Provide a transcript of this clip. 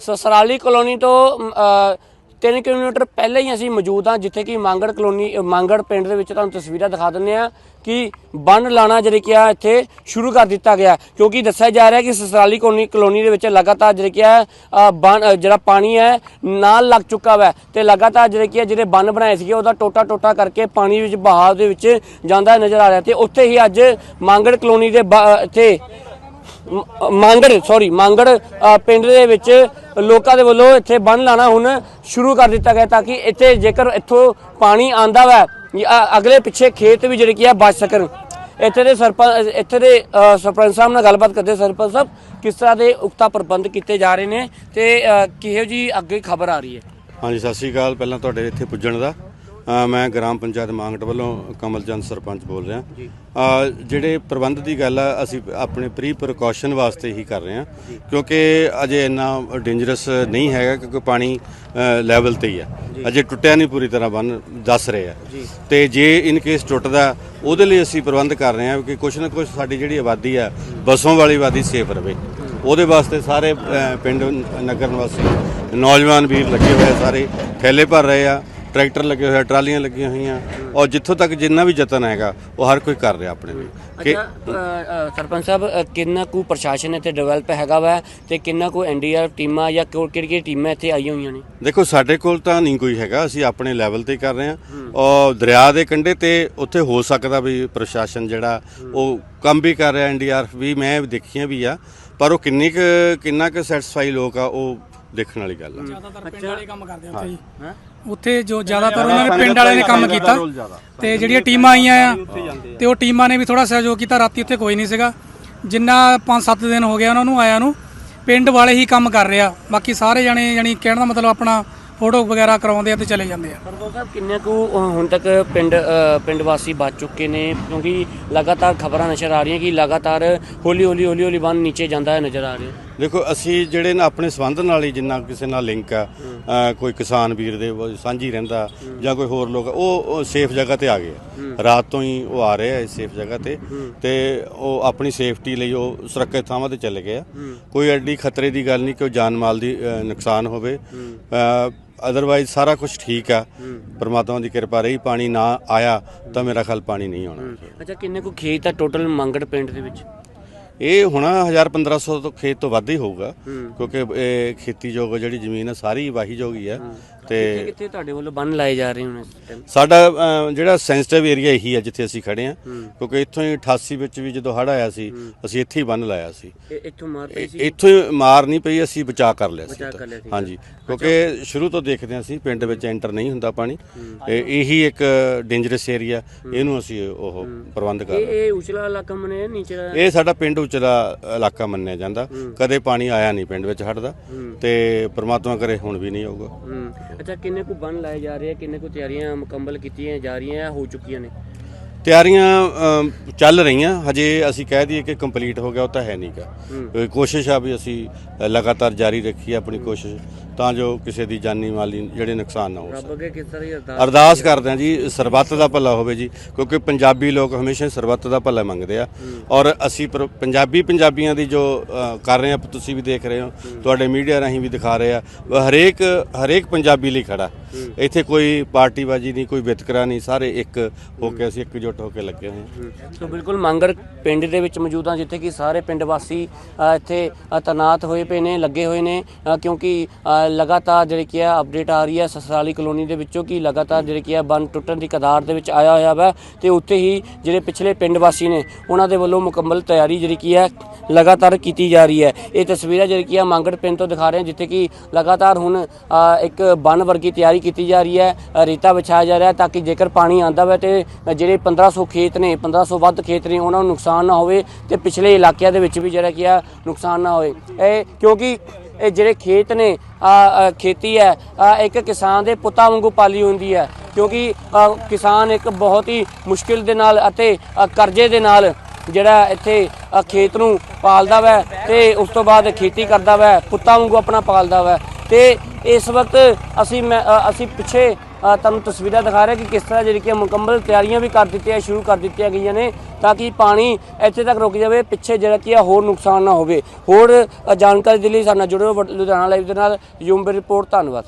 Sasrali colony ਤੋਂ 3 kilometre ਪਹਿਲਾਂ ਹੀ ਅਸੀਂ ਮੌਜੂਦ ਹਾਂ ਜਿੱਥੇ ਕਿ ਮੰਗੜ ਕਲੋਨੀ ਅ, ਮੰਗੜ ਪਿੰਡ ਦੇ ਵਿੱਚ ਤੁਹਾਨੂੰ ਤਸਵੀਰਾਂ ਦਿਖਾ ਦਿੰਦੇ ਆ ਕਿ ਬੰਨ ਲਾਣਾ ਜਿਹੜੀ ਕਿ ਆ ਇੱਥੇ ਸ਼ੁਰੂ ਕਰ ਦਿੱਤਾ ਗਿਆ। ਕਿਉਂਕਿ ਦੱਸਿਆ ਜਾ ਰਿਹਾ ਕਿ ਸਸਰਾਲੀ ਕਲੋਨੀ ਕਲੋਨੀ ਦੇ ਵਿੱਚ ਲਗਾਤਾਰ ਜਿਹੜੀ ਕਿ ਆ ਜਿਹੜਾ ਪਾਣੀ ਹੈ ਨਾਲ ਲੱਗ ਚੁੱਕਾ ਵਾ ਤੇ ਲਗਾਤਾਰ ਜਿਹੜੇ ਕਿ ਜਿਹੜੇ ਬੰਨ ਬਣਾਏ ਸੀਗੇ ਉਹਦਾ ਟੋਟਾ ਟੋਟਾ ਕਰਕੇ ਪਾਣੀ ਵਿੱਚ ਬਹਾਵ ਦੇ ਵਿੱਚ ਜਾਂਦਾ ਨਜ਼ਰ ਆ ਰਿਹਾ। ਤੇ ਉੱਥੇ ਹੀ ਅੱਜ ਮੰਗੜ ਕਲੋਨੀ ਦੇ ਬ- ਇੱਥੇ ਮਾਂਗੜ ਸੌਰੀ ਮਾਂਗੜ ਪਿੰਡ ਦੇ ਵਿੱਚ ਲੋਕਾਂ ਦੇ ਵੱਲੋਂ ਇੱਥੇ ਬੰਨ ਲਾਣਾ ਹੁਣ ਸ਼ੁਰੂ ਕਰ ਦਿੱਤਾ ਗਿਆ ਤਾਂ ਕਿ ਇੱਥੇ ਜੇਕਰ ਇੱਥੋਂ ਪਾਣੀ ਆਂਦਾ ਵਾ, ਜਾਂ ਅਗਲੇ ਪਿੱਛੇ ਖੇਤ ਵੀ ਜਿਹੜੇ ਕੀ ਆ, ਬਚ ਸਕਣ। ਇੱਥੇ ਦੇ ਸਰਪੰਚ ਇੱਥੇ ਦੇ ਸਰਪੰਚ ਸਾਹਿਬ ਨਾਲ ਗੱਲਬਾਤ ਕਰਦੇ ਸਰਪੰਚ ਸਾਹਿਬ, ਕਿਸ ਤਰ੍ਹਾਂ ਦੇ ਉਕਤਾ ਪ੍ਰਬੰਧ ਕੀਤੇ ਜਾ ਰਹੇ ਨੇ ਤੇ ਕਿਹੋ ਜੀ ਅੱਗੇ ਖਬਰ ਆ ਰਹੀ ਹੈ? ਹਾਂਜੀ, ਸਤਿ ਸ਼੍ਰੀ ਅਕਾਲ। ਪਹਿਲਾਂ ਤੁਹਾਡੇ ਇੱਥੇ ਪੁੱਜਣ ਦਾ। ਮੈਂ ਗ੍ਰਾਮ ਪੰਚਾਇਤ ਮਾਂਗਟ ਵੱਲੋਂ ਕਮਲਚੰਦ ਸਰਪੰਚ ਬੋਲ ਰਿਹਾ। ਜਿਹੜੇ ਪ੍ਰਬੰਧ ਦੀ ਗੱਲ ਆ ਅਸੀਂ ਆਪਣੇ ਪ੍ਰੀ ਪ੍ਰੀਕਾਸ਼ਨ ਵਾਸਤੇ ਹੀ ਕਰ ਰਹੇ ਹਾਂ ਕਿਉਂਕਿ ਅਜੇ ਇੰਨਾ ਡੇਂਜਰਸ ਨਹੀਂ ਹੈਗਾ ਕਿਉਂਕਿ ਪਾਣੀ ਲੈਵਲ ਤੇ ਹੀ ਆ। ਅਜੇ ਟੁੱਟਿਆ ਨਹੀਂ ਪੂਰੀ ਤਰ੍ਹਾਂ ਬੰਨ ਦੱਸ ਰਹੇ ਆ। ਤੇ ਜੇ ਇਨ ਕੇਸ ਟੁੱਟਦਾ ਉਹਦੇ ਲਈ ਅਸੀਂ ਪ੍ਰਬੰਧ ਕਰ ਰਹੇ ਹਾਂ ਕਿ ਕੁਛ ਨਾ ਕੁਛ ਸਾਡੀ ਜਿਹੜੀ ਆਬਾਦੀ ਆ ਬਸੋਂ ਵਾਲੀ ਆਬਾਦੀ ਸੇਫ ਰਵੇ। ਉਹਦੇ ਵਾਸਤੇ ਸਾਰੇ ਪਿੰਡ ਨਗਰ ਨਿਵਾਸੀ ਨੌਜਵਾਨ ਵੀਰ ਲੱਗੇ ਹੋਏ ਸਾਰੇ ਥੈਲੇ ਭਰ ਰਹੇ ਆ। ਟਰੈਕਟਰ ਲੱਗੇ ਹੋਏ ਆ ਟਰਾਲੀਆਂ ਲੱਗੀਆਂ ਹੋਈਆਂ। ਔਰ ਜਿੱਥੋਂ ਤੱਕ ਜਿੰਨਾ ਵੀ ਯਤਨ ਹੈਗਾ ਉਹ ਹਰ ਕੋਈ ਕਰ ਰਿਹਾ ਆਪਣੇ ਲਈ। ਕਿ ਅੱਛਾ ਅ, ਅ, ਸਰਪੰਚ ਸਾਹਿਬ ਅ, ਕਿੰਨਾ ਕੁ ਪ੍ਰਸ਼ਾਸਨ ਇੱਥੇ ਡਿਵੈਲਪ ਹੈਗਾ ਵਾ ਤੇ ਕਿੰਨਾ ਕੁ ਐਨਡੀਆਰ ਟੀਮਾਂ ਜਾਂ ਕਿਹੜੀ ਕਿਹੜੀ ਟੀਮਾਂ ਇੱਥੇ ਆਈਆਂ ਹੋਈਆਂ ਨੇ? ਦੇਖੋ ਸਾਡੇ ਕੋਲ ਤਾਂ ਨਹੀਂ ਕੋਈ ਹੈਗਾ। ਅਸੀਂ ਆਪਣੇ ਲੈਵਲ ਤੇ ਹੀ ਕਰ ਰਹੇ ਹਾਂ। ਔਰ ਦਰਿਆ ਦੇ ਕੰਢੇ ਤੇ ਉੱਥੇ ਹੋ ਸਕਦਾ ਵੀ ਪ੍ਰਸ਼ਾਸਨ ਜਿਹੜਾ ਉਹ ਕੰਮ ਵੀ ਕਰ ਰਿਹਾ। ਐਨਡੀਆਰਐਫ ਵੀ ਮੈਂ ਦੇਖੀਆਂ ਵੀ ਆ। ਪਰ ਉਹ ਕਿੰਨੀ ਕੁ ਕਿੰਨਾ ਕੁ ਸੈਟੀਸਫਾਈ ਲੋਕ ਆ ਉਹ ਦੇਖਣ ਵਾਲੀ ਗੱਲ ਆ। ਜ਼ਿਆਦਾਤਰ ਪਿੰਡ ਵਾਲੇ ਕੰਮ ਕਰਦੇ ਆ ਉੱਥੇ ਜੀ। ਉੱਥੇ ਜੋ ਜ਼ਿਆਦਾਤਰ ਉਹਨਾਂ ਨੇ ਪਿੰਡ ਵਾਲਿਆਂ ਨੇ ਕੰਮ ਕੀਤਾ। ਤੇ ਜਿਹੜੀਆਂ ਟੀਮਾਂ ਆਈਆਂ ਆ ਤੇ ਉਹ ਟੀਮਾਂ ਨੇ ਵੀ ਥੋੜਾ ਸਹਿਯੋਗ ਕੀਤਾ ਰਾਤੀ ਉੱਥੇ ਕੋਈ ਨਹੀਂ ਸੀਗਾ। ਜਿੰਨਾ 5-7 ਦਿਨ ਹੋ ਗਿਆ ਉਹਨਾਂ ਨੂੰ ਆਇਆ ਨੂੰ ਪਿੰਡ ਵਾਲੇ ਹੀ ਕੰਮ ਕਰ ਰਿਹਾ ਬਾਕੀ ਸਾਰੇ ਜਣੇ ਜਾਨੀ ਕਹਿਣ ਦਾ ਮਤਲਬ ਆਪਣਾ ਫੋਟੋ ਵਗੈਰਾ ਕਰਵਾਉਂਦੇ ਆ ਤੇ ਚਲੇ ਜਾਂਦੇ ਆ। ਸਰਪੰਚ ਸਾਹਿਬ ਕਿੰਨੇ ਕੁ ਹੁਣ ਤੱਕ ਪਿੰਡ ਪਿੰਡ ਵਾਸੀ ਬਚ ਚੁੱਕੇ ਨੇ? ਕਿਉਂਕਿ ਲਗਾਤਾਰ ਖਬਰਾਂ ਨਜ਼ਰ ਆ ਰਹੀਆਂ ਕਿ ਲਗਾਤਾਰ ਹੌਲੀ ਹੌਲੀ ਹੌਲੀ ਹੌਲੀ ਬੰਨ ਨੀਚੇ ਜਾਂਦਾ ਹੈ ਨਜ਼ਰ ਆ ਰਿਹਾ। ਦੇਖੋ ਅਸੀਂ ਜਿਹੜੇ ਨਾ ਆਪਣੇ ਸੰਬੰਧ ਨਾਲ ਹੀ ਜਿੰਨਾ ਕਿਸੇ ਨਾਲ ਲਿੰਕ ਆ ਕੋਈ ਕਿਸਾਨ ਵੀਰ ਦੇ ਉਹ ਸਾਂਝੀ ਰਹਿੰਦਾ ਜਾਂ ਕੋਈ ਹੋਰ ਲੋਕ ਉਹ ਸੇਫ ਜਗ੍ਹਾ ਤੇ ਆ ਗਏ। ਰਾਤ ਤੋਂ ਹੀ ਉਹ ਆ ਰਹੇ ਆ ਇਸ ਸੇਫ ਜਗ੍ਹਾ ਤੇ। ਤੇ ਉਹ ਆਪਣੀ ਸੇਫਟੀ ਲਈ ਉਹ ਸੁਰੱਖਿਅਤ ਥਾਵਾਂ ਤੇ ਚਲੇ ਗਏ ਆ। ਕੋਈ ਐਡੀ ਖਤਰੇ ਦੀ ਗੱਲ ਨਹੀਂ ਕਿ ਉਹ ਜਾਨ ਮਾਲ ਦੀ ਨੁਕਸਾਨ ਹੋਵੇ। ਅਦਰਵਾਈਜ਼ ਸਾਰਾ ਕੁਝ ਠੀਕ ਆ। ਪਰਮਾਤਮਾ ਦੀ ਕਿਰਪਾ ਰਹੀ ਪਾਣੀ ਨਾ ਆਇਆ ਤਾਂ ਮੇਰਾ ਖਿਆਲ ਪਾਣੀ ਨਹੀਂ ਆਉਣਾ। ਅੱਛਾ ਕਿੰਨੇ ਕੁ ਖੇਤ ਆ ਟੋਟਲ ਮੰਗੜ ਪਿੰਡ ਦੇ ਵਿੱਚ? ਇਹ ਹੋਣਾ 1000 1500 ਤੋਂ ਖੇਤ ਤੋਂ ਵੱਧ ਹੀ ਹੋਊਗਾ। ਕਿਉਂਕਿ ਇਹ ਖੇਤੀਯੋਗ ਜਿਹੜੀ ਜ਼ਮੀਨ ਹੈ ਸਾਰੀ ਵਾਹੀਯੋਗ ਹੀ ਹੈ। ਤੇ ਕਿੱਥੇ ਤੁਹਾਡੇ ਵੱਲੋਂ ਬੰਨ ਲਾਏ ਜਾ ਰਹੇ ਹੁਣ ਇਸ ਟਾਈਮ ਸਾਡਾ ਅ, ਜਿਹੜਾ ਸੈਂਸਿਟਿਵ ਏਰੀਆ ਇਹੀ ਹੈ ਜਿੱਥੇ ਅਸੀਂ ਖੜੇ ਆ। ਕਿਉਂਕਿ ਇੱਥੋਂ ਹੀ 88 ਵਿੱਚ ਵੀ ਜਦੋਂ ਹੜ ਆਇਆ ਸੀ ਅਸੀਂ ਇੱਥੇ ਹੀ ਬੰਨ ਲਾਇਆ ਸੀ। ਇਹ ਇੱਥੋਂ ਮਾਰ ਪਈ ਸੀ? ਇੱਥੋਂ ਹੀ ਮਾਰ ਨਹੀਂ ਪਈ ਅਸੀਂ ਬਚਾ ਕਰ ਲਿਆ ਸੀ ਬਚਾਅ ਕਰ ਲਿਆ ਸੀ। ਹਾਂਜੀ। ਕਿਉਂਕਿ ਸ਼ੁਰੂ ਤੋਂ ਦੇਖਦੇ ਹਾਂ ਅਸੀਂ ਪਿੰਡ ਵਿੱਚ ਐਂਟਰ ਨਹੀਂ ਹੁੰਦਾ ਪਾਣੀ। ਇਹ- ਇਹੀ ਇੱਕ ਡੇਂਜਰਸ ਏਰੀਆ ਇਹਨੂੰ ਅਸੀਂ ਉਹ ਪ੍ਰਬੰਧ ਕਰ ਇਹ ਰਹੇ ਇਹ ਉਚਲਾ ਇਲਾਕਾ ਮਨੇ ਨੀਚਲਾ? ਇਹ ਸਾਡਾ ਪਿੰਡ ਉਚਲਾ ਇਲਾਕਾ ਮੰਨਿਆ ਜਾਂਦਾ। ਕਦੇ ਪਾਣੀ ਆਇਆ ਨਹੀਂ ਪਿੰਡ ਵਿੱਚ ਹੜਦਾ ਤੇ ਪ੍ਰਮਾਤਮਾ ਕਰੇ ਹੁਣ ਵੀ ਨਹੀਂ ਆਊਗਾ। ਹੂੰ। ਅੱਛਾ, ਕਿੰਨੇ ਕੁ ਬੰਨ ਲਾਏ ਜਾ ਰਹੇ ਆ? ਕਿੰਨੇ ਕੁ ਤਿਆਰੀਆਂ ਮੁਕੰਮਲ ਕੀਤੀਆਂ ਜਾ ਰਹੀਆਂ ਆ? ਹੋ ਚੁੱਕੀਆਂ ਨੇ। ਤਿਆਰੀਆਂ ਅਮ, ਚੱਲ ਰਹੀਆਂ। ਹਜੇ ਅਸੀਂ ਕਹਿ ਦਈਏ ਕਿ ਕੰਪਲੀਟ ਹੋ ਗਿਆ ਉਹ ਤਾਂ ਹੈ ਨਹੀਂਗਾ ਕੋਸ਼ਿਸ਼ ਆ ਵੀ ਅਸੀਂ ਅ, ਲਗਾਤਾਰ ਜਾਰੀ ਰੱਖੀਏ ਆਪਣੀ ਕੋਸ਼ਿਸ਼ ਤਾਂ ਜੋ ਕਿਸੇ ਦੀ ਜਾਨੀ ਮਾਲੀ ਜਿਹੜੇ ਨੁਕਸਾਨ ਨਾ ਹੋ ਰੱਬ ਅੱਗੇ ਕਿਸ ਤਰ੍ਹਾਂ ਦੀ ਅਰਦਾਸ ਅਰਦਾਸ ਕਰਦੇ ਹਾਂ ਜੀ ਸਰਬੱਤ ਦਾ ਭਲਾ ਹੋਵੇ ਜੀ ਕਿਉਂਕਿ ਪੰਜਾਬੀ ਲੋਕ ਹਮੇਸ਼ਾ ਸਰਬੱਤ ਦਾ ਭਲਾ ਮੰਗਦੇ ਆ। ਔਰ ਅਸੀਂ ਪਰ- ਪੰਜਾਬੀ ਪੰਜਾਬੀਆਂ ਦੀ ਜੋ ਅ, ਕਰ ਰਹੇ ਆ ਤੁਸੀਂ ਵੀ ਦੇਖ ਰਹੇ ਹੋ ਤੁਹਾਡੇ ਮੀਡੀਆ ਰਾਹੀਂ ਵੀ ਦਿਖਾ ਰਹੇ ਆ ਵ ਹਰੇਕ ਹਰੇਕ ਪੰਜਾਬੀ ਲਈ ਖੜਾ। ਇੱਥੇ ਕੋਈ ਪਾਰਟੀਬਾਜੀ ਨਹੀਂ ਕੋਈ ਵਿਤਕਰਾ ਨਹੀਂ ਸਾਰੇ ਇੱਕ ਹੋ ਕੇ ਅਸੀਂ ਇਕਜੁੱਟ ਹੋ ਕੇ ਲੱਗੇ ਹੋਏ ਹਾਂ। ਸੋ ਬਿਲਕੁਲ ਮੰਗਰ ਪਿੰਡ ਦੇ ਵਿੱਚ ਮੌਜੂਦ ਹਾਂ ਜਿੱਥੇ ਕਿ ਸਾਰੇ ਪਿੰਡ ਵਾਸੀ ਅ, ਇੱਥੇ ਅ, ਤੈਨਾਤ ਹੋਏ ਪਏ ਨੇ ਲੱਗੇ ਹੋਏ ਨੇ ਅ, ਕਿਉਂਕਿ ਅ, ਲਗਾਤਾਰ ਜਿਹੜੀ ਕੀ ਆ ਅਪਡੇਟ ਆ ਰਹੀ ਹੈ ਸਸਰਾਲੀ ਕਲੋਨੀ ਦੇ ਵਿੱਚੋਂ ਕਿ ਲਗਾਤਾਰ ਜਿਹੜੀ ਕੀ ਆ ਬੰਨ ਟੁੱਟਣ ਦੀ ਕਦਾਰ ਦੇ ਵਿੱਚ ਆਇਆ ਹੋਇਆ ਵਾ ਤੇ ਉੱਥੇ ਹੀ ਜਿਹੜੇ ਪਿਛਲੇ ਪਿੰਡ ਵਾਸੀ ਨੇ ਉਹਨਾਂ ਦੇ ਵੱਲੋਂ ਮੁਕੰਮਲ ਤਿਆਰੀ ਜਿਹੜੀ ਕੀ ਹੈ ਲਗਾਤਾਰ ਕੀਤੀ ਜਾ ਰਹੀ ਹੈ। ਇਹ ਤਸਵੀਰਾਂ ਜਿਹੜੀ ਕੀ ਹੈ ਮੰਗੜ ਪਿੰਡ ਤੋਂ ਦਿਖਾ ਰਹੇ ਹਾਂ ਜਿੱਥੇ ਕਿ ਲਗਾਤਾਰ ਹੁਣ ਅ, ਇੱਕ ਬੰਨ ਵਰਗੀ ਤਿਆਰੀ ਕੀਤੀ ਜਾ ਰਹੀ ਹੈ ਰੇਤਾ ਵਿਛਾਇਆ ਜਾ ਰਿਹਾ ਤਾਂ ਕਿ ਜੇਕਰ ਪਾਣੀ ਆਂਦਾ ਵਾ ਤੇ ਜਿਹੜੇ 1500 ਖੇਤ ਨੇ 1500 ਵੱਧ ਖੇਤ ਨੇ, ਉਹਨਾਂ ਨੂੰ ਨੁਕਸਾਨ ਨਾ ਹੋਵੇ ਤੇ ਪਿਛਲੇ ਇਲਾਕਿਆਂ ਦੇ ਵਿੱਚ ਵੀ ਜਿਹੜਾ ਕੀ ਆ ਨੁਕਸਾਨ ਨਾ ਹੋਵੇ। ਇਹ ਕਿਉਂਕਿ ਇਹ ਜਿਹੜੇ ਖੇਤ ਨੇ ਖੇਤੀ ਹੈ ਇੱਕ ਕਿਸਾਨ ਦੇ ਪੁੱਤਾਂ ਵਾਂਗੂ ਪਾਲੀ ਹੁੰਦੀ ਹੈ। ਕਿਉਂਕਿ ਕਿਸਾਨ ਇੱਕ ਬਹੁਤ ਹੀ ਮੁਸ਼ਕਿਲ ਦੇ ਨਾਲ ਅਤੇ ਕਰਜ਼ੇ ਦੇ ਨਾਲ ਜਿਹੜਾ ਇੱਥੇ ਖੇਤ ਨੂੰ ਪਾਲਦਾ ਵੈ ਤੇ ਉਸ ਤੋਂ ਬਾਅਦ ਖੇਤੀ ਕਰਦਾ ਵੈ, ਪੁੱਤਾਂ ਵਾਂਗੂ ਆਪਣਾ ਪਾਲਦਾ ਵੈ। ਤੇ ਇਸ ਵਕਤ ਅਸੀਂ ਮੈਂ- ਅਸੀਂ ਪਿੱਛੇ ਤੁਹਾਨੂੰ ਤਸਵੀਰਾਂ ਦਿਖਾ ਰਿਹਾ ਕਿ ਕਿਸ ਤਰ੍ਹਾਂ ਜਿਹੜੀ ਕਿ ਮੁਕੰਮਲ ਤਿਆਰੀਆਂ ਵੀ ਕਰ ਦਿੱਤੀਆਂ, ਸ਼ੁਰੂ ਕਰ ਦਿੱਤੀਆਂ ਗਈਆਂ ਨੇ ਤਾਂ ਕਿ ਪਾਣੀ ਇੱਥੇ ਤੱਕ ਰੁਕ ਜਾਵੇ, ਪਿੱਛੇ ਜਿਹੜਾ ਕੀ ਆ ਹੋਰ ਨੁਕਸਾਨ ਨਾ ਹੋਵੇ। ਹੋਰ ਜਾਣਕਾਰੀ ਦੇ ਲਈ ਸਾਡੇ ਨਾਲ ਜੁੜੋ ਲੁਧਿਆਣਾ ਲਾਈਵ ਦੇ ਨਾਲ, ਯੂਮ ਰਿਪੋਰਟ, ਧੰਨਵਾਦ।